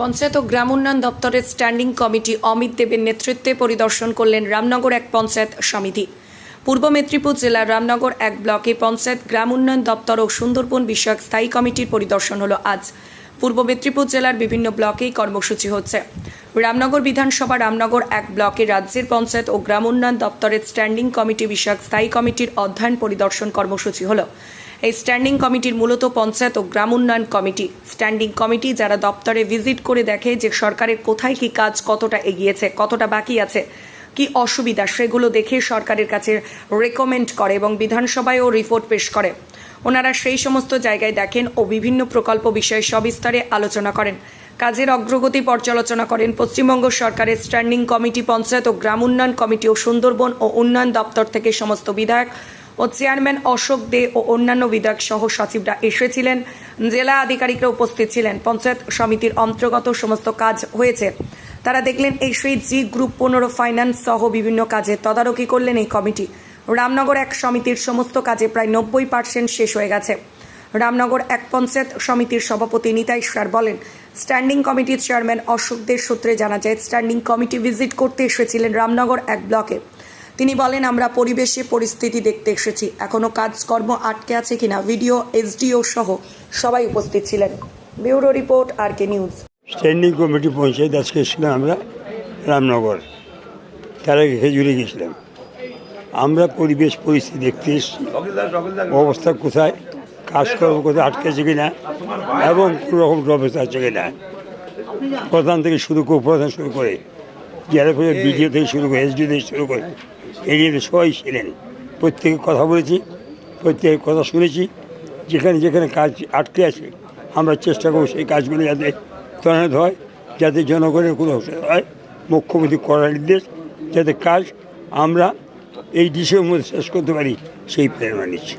পঞ্চায়েত ও গ্রাম উন্নয়ন দপ্তরের স্ট্যান্ডিং কমিটি অমিত দেবের নেতৃত্বে পরিদর্শন করলেন রামনগর এক পঞ্চায়েত সমিতি। পূর্ব মেদিনীপুর জেলার রামনগর এক ব্লকে পঞ্চায়েত, গ্রাম উন্নয়ন দপ্তর ও সুন্দরবন বিষয়ক স্থায়ী কমিটির পরিদর্শন হলো আজ। পূর্ব মেদিনীপুর জেলার বিভিন্ন ব্লকেই কর্মসূচি হচ্ছে। রামনগর বিধানসভা রামনগর এক ব্লকে রাজ্যের পঞ্চায়েত ও গ্রাম উন্নয়ন দপ্তরের স্ট্যান্ডিং কমিটি বিষয়ক স্থায়ী কমিটির অধ্যয়ন পরিদর্শন কর্মসূচি হলো। এই স্ট্যান্ডিং কমিটির মূলত পঞ্চায়েত ও গ্রাম উন্নয়ন কমিটি স্ট্যান্ডিং কমিটি যারা দপ্তরে ভিজিট করে দেখে যে সরকারের কোথায় কি কাজ কতটা এগিয়েছে, কতটা বাকি আছে। কি অসুবিধা সেগুলো দেখে সরকারের কাছে রেকমেন্ড করে এবং বিধানসভায়ও রিপোর্ট পেশ করে। ওনারা সেই সমস্ত জায়গায় দেখেন ও বিভিন্ন প্রকল্প বিষয়ে সবিস্তারে আলোচনা করেন। কাজের অগ্রগতি পর্যালোচনা করেন পশ্চিমবঙ্গ সরকারের স্ট্যান্ডিং কমিটি পঞ্চায়েত ও গ্রাম উন্নয়ন কমিটি ও সুন্দরবন ও উন্নয়ন দপ্তর থেকে সমস্ত বিধায়ক। চেয়ারম্যান অশোক দে ও অন্যান্য বিধায়ক সহ সচিবরা এসেছিলেন। জেলা আধিকারিকরা উপস্থিত ছিলেন। পঞ্চায়েত সমিতির অন্তর্গত সমস্ত কাজ হয়েছে। তারা দেখলেন এই সেই জি গ্রুপ পনেরো ফাইন্যান্স সহ বিভিন্ন কাজে তদারকি করলেন এই কমিটি। রামনগর এক সমিতির সমস্ত কাজে প্রায় নব্বই পার্সেন্ট শেষ হয়ে গেছে। রামনগর এক পঞ্চায়েত সমিতির সভাপতি নিতাই স্যার বলেন, স্ট্যান্ডিং কমিটির চেয়ারম্যান অশোক দের সূত্রে জানা যায়, স্ট্যান্ডিং কমিটি ভিজিট করতে এসেছিলেন রামনগর এক ব্লকে। তিনি বলেন, আমরা পরিবেশে পরিস্থিতি দেখতে এসেছি। এখনও কাজকর্ম আটকে আছে কিনা, ভিডিও, এসডিও সহ সবাই উপস্থিত ছিলেন। Bureau report R K news. Standing committee panchayat আজকে এসেছিলাম আমরা রামনগর। তার আগে খেজুরে গেছিলাম। আমরা পরিবেশ, পরিস্থিতি দেখতে এসেছি। অবস্থা কোথায়, কাজকর্ম কোথায় আটকেছে কিনা, এবং কোনো রকম ব্যবস্থা আছে কিনা। প্রধান থেকে শুরু করে, প্রধান শুরু করে, জেলা বিডিও থেকে শুরু করে, এসডিও থেকে শুরু করে এরিয়াতে সবাই ছিলেন, প্রত্যেকে কথা বলেছি প্রত্যেকের কথা শুনেছি, যেখানে যেখানে কাজ আটকে আছে, আমরা চেষ্টা করব সেই কাজগুলো যাতে ত্বরান্বিত হয়, যাতে জনগণের কোনো অসুবিধা হয়, মুখ্যমন্ত্রী করার নির্দেশ, যাতে কাজ আমরা এই ডিসের মধ্যে শেষ করতে পারি, সেই প্রেরণা নিচ্ছি।